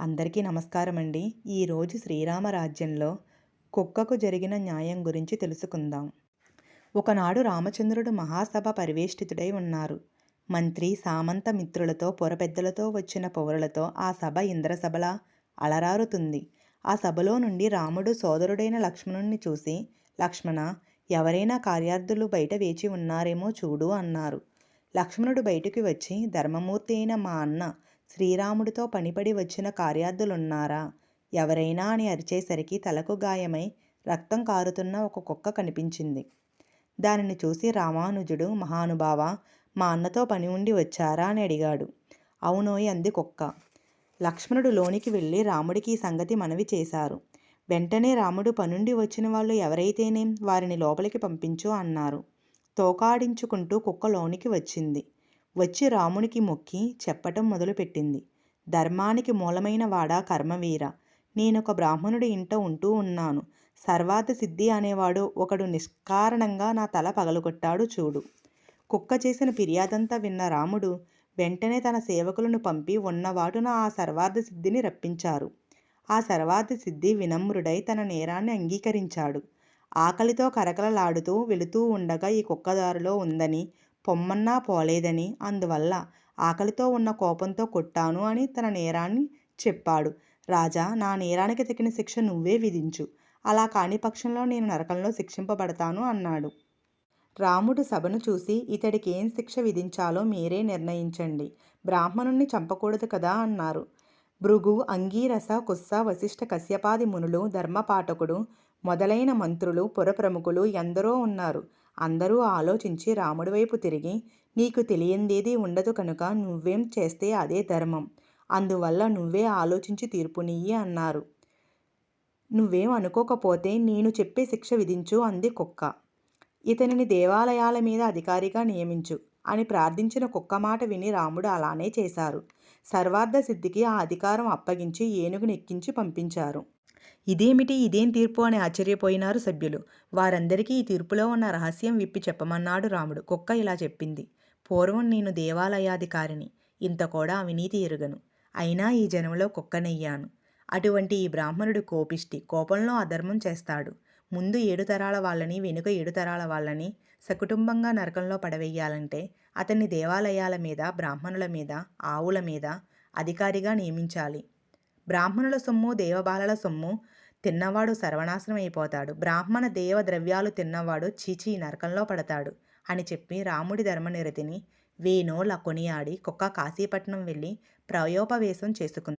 అందరికీ నమస్కారం అండి ఈరోజు శ్రీరామ రాజ్యంలో కుక్కకు జరిగిన న్యాయం గురించి తెలుసుకుందాం. ఒకనాడు రామచంద్రుడు మహాసభ పరివేష్టితుడై ఉన్నారు. మంత్రి సామంత మిత్రులతో పొరపెద్దలతో వచ్చిన పౌరులతో ఆ సభ ఇంద్రసభలా అలరారుతుంది. ఆ సభలో నుండి రాముడు సోదరుడైన లక్ష్మణుణ్ణి చూసి లక్ష్మణ ఎవరైనా కార్యార్థులు బయట వేచి ఉన్నారేమో చూడు అన్నారు. లక్ష్మణుడు బయటికి వచ్చి ధర్మమూర్తి అయిన మా అన్న శ్రీరాముడితో పనిపడి వచ్చిన కార్యార్థులున్నారా? ఎవరైనా అని అరిచేసరికి తలకు గాయమై రక్తం కారుతున్న ఒక కుక్క కనిపించింది. దానిని చూసి రామానుజుడు మహానుభావ మా అన్నతో పని ఉండి వచ్చారా? అని అడిగాడు. అవునోయ్ అంది కుక్క. లక్ష్మణుడు లోనికి వెళ్ళి రాముడికి ఈ సంగతి మనవి చేశారు. వెంటనే రాముడు పనుండి వచ్చిన వాళ్ళు ఎవరైతేనేం వారిని లోపలికి పంపించు అన్నారు. తోకాడించుకుంటూ కుక్క లోనికి వచ్చింది. వచ్చి రామునికి మొక్కి చెప్పటం మొదలుపెట్టింది. ధర్మానికి మూలమైన వాడా కర్మవీర. నేనొక బ్రాహ్మణుడి ఇంట ఉంటూ ఉన్నాను. సర్వాత సిద్ధి అనేవాడు ఒకడు నిష్కారణంగా నా తల పగలగొట్టాడు చూడు. కుక్క చేసిన ఫిర్యాదంతా విన్న రాముడు వెంటనే తన సేవకులను పంపి ఉన్నవాటున ఆ సర్వార్థ సిద్ధిని రప్పించారు. ఆ సర్వార్థ సిద్ధి వినమ్రుడై తన నేరాన్ని అంగీకరించాడు. ఆకలితో కరకలలాడుతూ వెళుతూ ఉండగా ఈ కుక్కదారిలో ఉందని పొమ్మన్నా పోలేదని. అందువల్ల ఆకలితో ఉన్న కోపంతో కొట్టాను అని తన నేరాన్ని చెప్పాడు. రాజా నా నేరానికి తగిన శిక్ష నువ్వే విధించు. అలా కాని పక్షంలో నేను నరకంలో శిక్షింపబడతాను అన్నాడు. రాముడు సభను చూసి ఇతడికి ఏం శిక్ష విధించాలో మీరే నిర్ణయించండి. బ్రాహ్మణుణ్ణి చంపకూడదు కదా అన్నారు. భృగు అంగీరస కుస్స వశిష్ఠ కశ్యపాది మునులు ధర్మపాఠకుడు మొదలైన మంత్రులు పురప్రముఖులు ఎందరో ఉన్నారు. అందరూ ఆలోచించి రాముడి వైపు తిరిగి నీకు తెలియందేది ఉండదు కనుక నువ్వేం చేస్తే అదే ధర్మం. అందువల్ల నువ్వే ఆలోచించి తీర్పునియ్యి అన్నారు. నువ్వేం అనుకోకపోతే నేను చెప్పే శిక్ష విధించు అంది కుక్క. ఇతనిని దేవాలయాల మీద అధికారిగా నియమించు అని ప్రార్థించిన కుక్క మాట విని రాముడు అలానే చేశారు. సర్వార్థ సిద్ధికి ఆ అధికారం అప్పగించి ఏనుగుని ఎక్కించి పంపించారు. ఇదేమిటి? ఇదేం తీర్పు? అని ఆశ్చర్యపోయినారు సభ్యులు. వారందరికీ ఈ తీర్పులో ఉన్న రహస్యం విప్పి చెప్పమన్నాడు రాముడు. కుక్క ఇలా చెప్పింది. పూర్వం నేను దేవాలయాధికారిని. ఇంత కూడా అవినీతి ఎరుగను. అయినా ఈ జనంలో కుక్కనయ్యాను. అటువంటి ఈ బ్రాహ్మణుడు కోపిష్టి. కోపంలో అధర్మం చేస్తాడు. ముందు ఏడు తరాల వాళ్ళని వెనుక ఏడు తరాల వాళ్ళని సకుటుంబంగా నరకంలో పడవేయాలంటే అతన్ని దేవాలయాల మీద బ్రాహ్మణుల మీద ఆవుల మీద అధికారిగా నియమించాలి. బ్రాహ్మణుల సొమ్ము దేవబాలల సొమ్ము తిన్నవాడు సర్వనాశనం అయిపోతాడు బ్రాహ్మణ దేవ ద్రవ్యాలు తిన్నవాడు చీచీ నరకంలో పడతాడు అని చెప్పి రాముడి ధర్మనిరతిని వేణోల కొనియాడి కుక్క కాశీపట్నం వెళ్ళి ప్రయోపవేశం చేసుకుంది.